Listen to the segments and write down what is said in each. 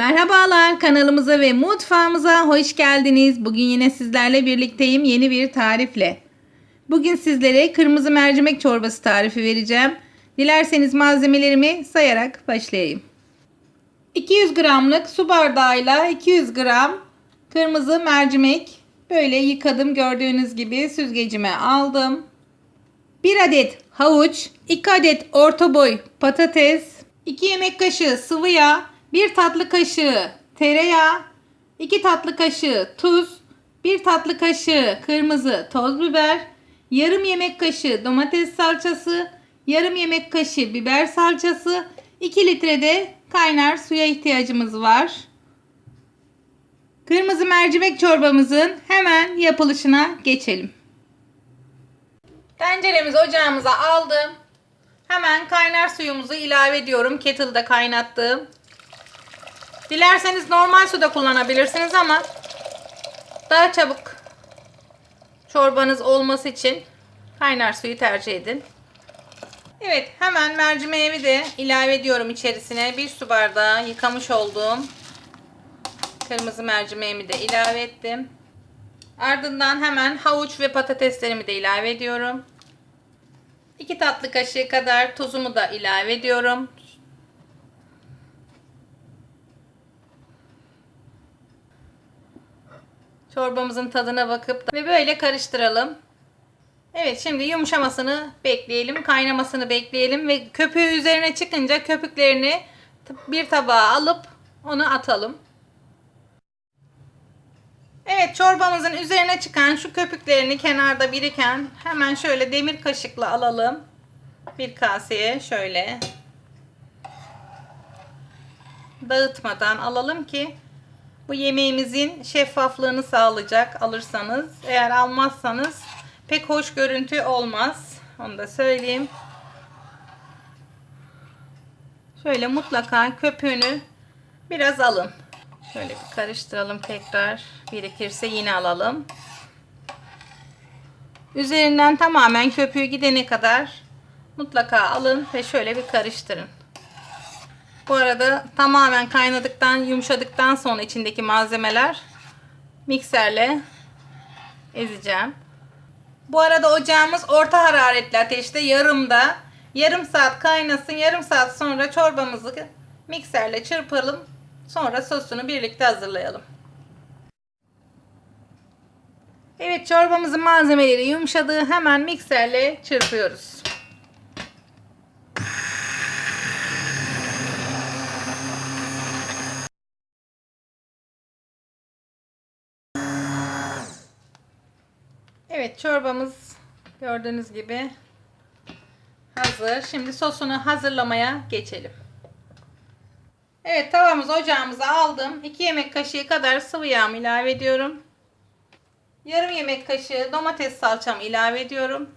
Merhabalar kanalımıza ve mutfağımıza hoş geldiniz. Bugün yine sizlerle birlikteyim yeni bir tarifle. Bugün sizlere kırmızı mercimek çorbası tarifi vereceğim. Dilerseniz malzemelerimi sayarak başlayayım. 200 gramlık su bardağıyla 200 gram kırmızı mercimek böyle yıkadım gördüğünüz gibi süzgecime aldım. 1 adet havuç, 2 adet orta boy patates, 2 yemek kaşığı sıvı yağ, 1 tatlı kaşığı tereyağı, 2 tatlı kaşığı tuz, 1 tatlı kaşığı kırmızı toz biber, yarım yemek kaşığı domates salçası, yarım yemek kaşığı biber salçası, 2 litre de kaynar suya ihtiyacımız var. Kırmızı mercimek çorbamızın hemen yapılışına geçelim. Tenceremizi ocağımıza aldım. Hemen kaynar suyumuzu ilave ediyorum. Kettle'da kaynattım. Dilerseniz normal suda kullanabilirsiniz ama daha çabuk çorbanız olması için kaynar suyu tercih edin. Evet hemen mercimeğimi de ilave ediyorum içerisine. Bir su bardağı yıkamış olduğum kırmızı mercimeğimi de ilave ettim. Ardından hemen havuç ve patateslerimi de ilave ediyorum. 2 tatlı kaşığı kadar tuzumu da ilave ediyorum. Çorbamızın tadına bakıp ve böyle karıştıralım. Evet şimdi yumuşamasını bekleyelim, kaynamasını bekleyelim ve köpüğü üzerine çıkınca köpüklerini bir tabağa alıp onu atalım. Evet çorbamızın üzerine çıkan şu köpüklerini kenarda biriken hemen şöyle demir kaşıkla alalım. Bir kaseye şöyle dağıtmadan alalım ki bu yemeğimizin şeffaflığını sağlayacak alırsanız. Eğer almazsanız pek hoş görüntü olmaz. Onu da söyleyeyim. Şöyle mutlaka köpüğünü biraz alın. Şöyle bir karıştıralım tekrar. Birikirse yine alalım. Üzerinden tamamen köpüğü gidene kadar mutlaka alın ve şöyle bir karıştırın. Bu arada tamamen kaynadıktan, yumuşadıktan sonra içindeki malzemeler mikserle ezeceğim. Bu arada ocağımız orta hararetli ateşte yarımda. Yarım saat kaynasın. Yarım saat sonra çorbamızı mikserle çırpalım. Sonra sosunu birlikte hazırlayalım. Evet çorbamızın malzemeleri yumuşadı. Hemen mikserle çırpıyoruz. Evet çorbamız gördüğünüz gibi hazır. Şimdi sosunu hazırlamaya geçelim. Evet tavamızı ocağımıza aldım. 2 yemek kaşığı kadar sıvı yağımı ilave ediyorum. Yarım yemek kaşığı domates salçamı ilave ediyorum.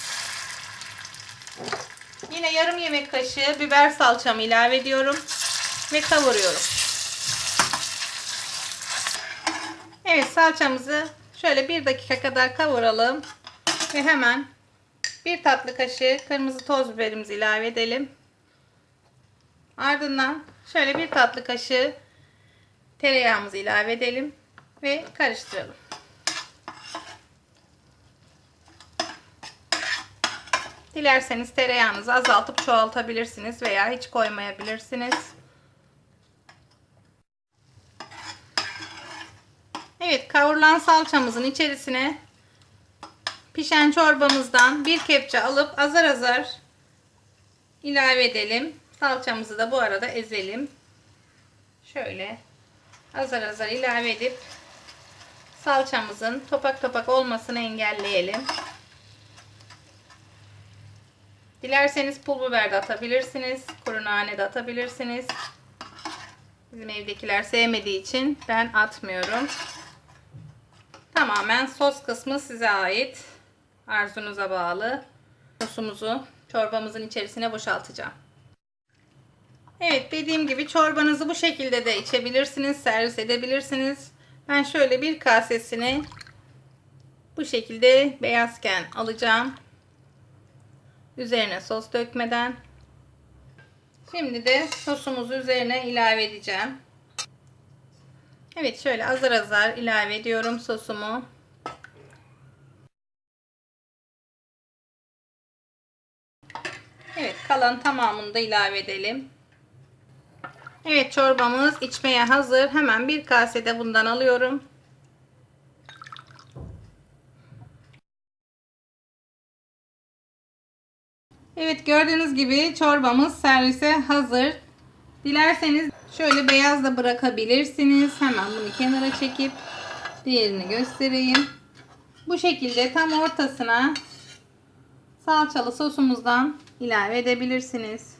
Yine yarım yemek kaşığı biber salçamı ilave ediyorum. Ve kavuruyorum. Evet salçamızı şöyle bir dakika kadar kavuralım. Ve hemen bir tatlı kaşığı kırmızı toz biberimizi ilave edelim. Ardından şöyle bir tatlı kaşığı tereyağımızı ilave edelim ve karıştıralım. Dilerseniz tereyağınızı azaltıp çoğaltabilirsiniz veya hiç koymayabilirsiniz. Evet kavrulan salçamızın içerisine pişen çorbamızdan bir kepçe alıp azar azar ilave edelim. Salçamızı da bu arada ezelim. Şöyle azar azar ilave edip salçamızın topak topak olmasını engelleyelim. Dilerseniz pul biber de atabilirsiniz. Kuru nane de atabilirsiniz. Bizim evdekiler sevmediği için ben atmıyorum. Tamamen sos kısmı size ait. Arzunuza bağlı. Sosumuzu çorbamızın içerisine boşaltacağım. Evet dediğim gibi çorbanızı bu şekilde de içebilirsiniz. Servis edebilirsiniz. Ben şöyle bir kasesini bu şekilde beyazken alacağım. Üzerine sos dökmeden. Şimdi de sosumuzu üzerine ilave edeceğim. Evet şöyle azar azar ilave ediyorum sosumu. Evet kalan tamamını da ilave edelim. Evet çorbamız içmeye hazır. Hemen bir kasede bundan alıyorum. Evet gördüğünüz gibi çorbamız servise hazır. Dilerseniz şöyle beyaz da bırakabilirsiniz. Hemen bunu kenara çekip diğerini göstereyim. Bu şekilde tam ortasına salçalı sosumuzdan ilave edebilirsiniz.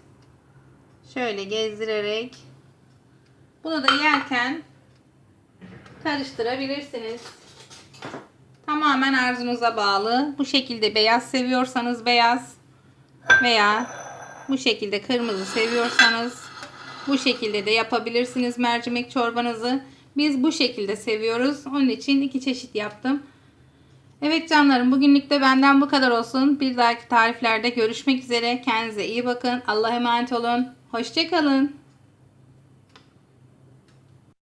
Şöyle gezdirerek bunu da yerken karıştırabilirsiniz. Tamamen arzunuza bağlı. Bu şekilde beyaz seviyorsanız beyaz veya bu şekilde kırmızı seviyorsanız bu şekilde de yapabilirsiniz mercimek çorbanızı. Biz bu şekilde seviyoruz. Onun için iki çeşit yaptım. Evet canlarım bugünlük de benden bu kadar olsun. Bir dahaki tariflerde görüşmek üzere. Kendinize iyi bakın. Allah'a emanet olun. Hoşçakalın.